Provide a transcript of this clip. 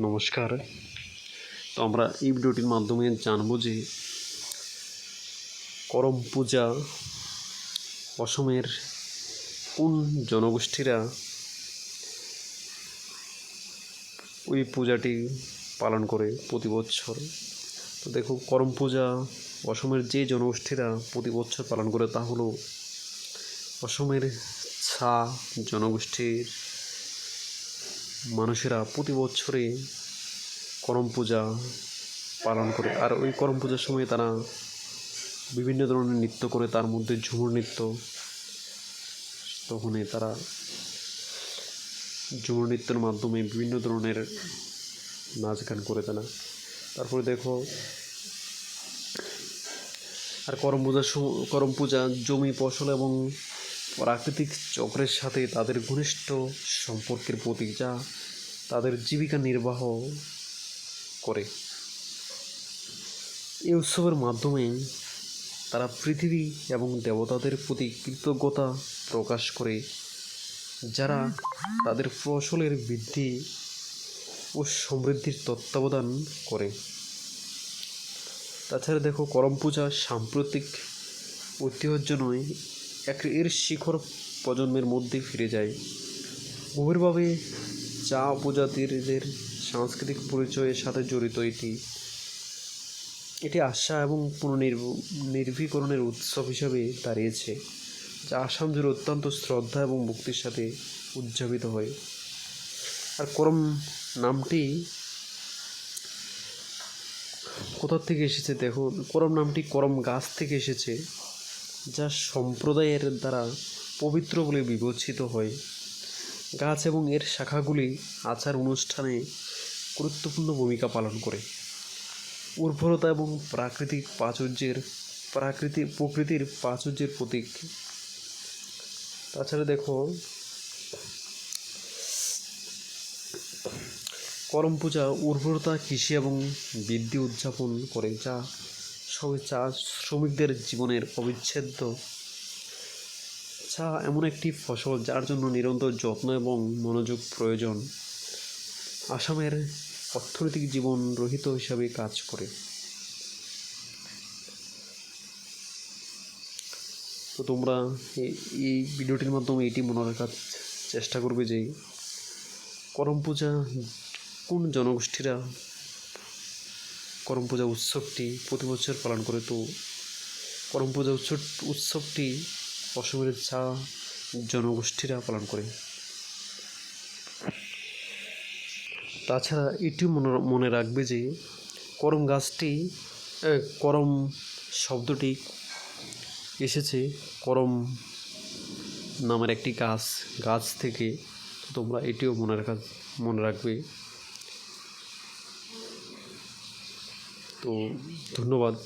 নমস্কার। তো আমরা এই ভিডিওটির মাধ্যমে জানব যে করম পূজা অসমের কোন জনগোষ্ঠীরা ওই পূজাটি পালন করে প্রতি বছর। তো দেখো, করম পূজা অসমের যে জনগোষ্ঠীরা প্রতি বছর পালন করে তা হলো অসমের ছা জনগোষ্ঠীর মানুষেরা প্রতি বছরে করম পূজা পালন করে। আর ওই করম পূজার সময় তারা বিভিন্ন ধরনের নৃত্য করে, তার মধ্যে ঝুমুর নৃত্য। তখনই তারা ঝুমুর নৃত্যের মাধ্যমে বিভিন্ন ধরনের নাচ গান করে তারা। তারপরে দেখো, আর করম পূজার করম পূজা, জমি, ফসল এবং প্রাকৃতিক চক্রের সাথে তাদের ঘনিষ্ঠ সম্পর্কের প্রতীক যা তাদের জীবিকা নির্বাহ করে। এই উৎসবের মাধ্যমে তারা পৃথিবী এবং দেবতাদের প্রতি কৃতজ্ঞতা প্রকাশ করে, যারা তাদের ফসলের বৃদ্ধি ও সমৃদ্ধির তত্ত্বাবধান করে। তাছাড়া দেখো, করম পূজা সাম্প্রতিক ঐতিহ্য নয় এক এর শিখর প্রজন্মের মধ্যে ফিরে যায়। গভীরভাবে চা উপজাতিদের সাংস্কৃতিক পরিচয়ের সাথে জড়িত এটি। এটি আশা এবং পুনর্নির্ভ, নির্ভীকরণের উৎসব হিসাবে দাঁড়িয়েছে, যা আসাম জুড়ে অত্যন্ত শ্রদ্ধা এবং মুক্তির সাথে উদযাপিত হয়। আর করম নামটি কোথা থেকে এসেছে দেখুন। করম নামটি করম গাছ থেকে এসেছে। যা সম্প্রদায়ের দ্বারা পবিত্র বলে বিবেচিত হয়। গাছ এবং এর শাখাগুলি আচার অনুষ্ঠানে গুরুত্বপূর্ণ ভূমিকা পালন করে। উর্বরতা এবং প্রাকৃতিক প্রাচুর্যের প্রাকৃতিক প্রকৃতির প্রাচুর্যের প্রতীক। তাছাড়া দেখো, করম পূজা উর্বরতা, কৃষি এবং বৃদ্ধি উদযাপন করে, যা সবে চা শ্রমিকদের জীবনের অবিচ্ছেদ্য। চা এমন একটি ফসল যার জন্য নিরন্তর যত্ন এবং মনোযোগ প্রয়োজন, আসামের অর্থনৈতিক জীবন রহিত হিসাবে কাজ করে। তো তোমরা এই- এই ভিডিওটির মাধ্যমে এটি মনে রাখার চেষ্টা করবে যে করম পূজা কোন জনগোষ্ঠীরা করম পূজা উৎসবটি প্রতি বছর পালন করে। তো করম পূজা উৎসব, উৎসবটি অসমের চা জনগোষ্ঠীরা পালন করে। তাছাড়া এটিও মনে মনে রাখবে যে করম গাছটি করম শব্দটি এসেছে করম নামের একটি গাছ গাছ থেকে। তোমরা এটিও মনে রাখা, মনে রাখবে। तो धन्यवाद।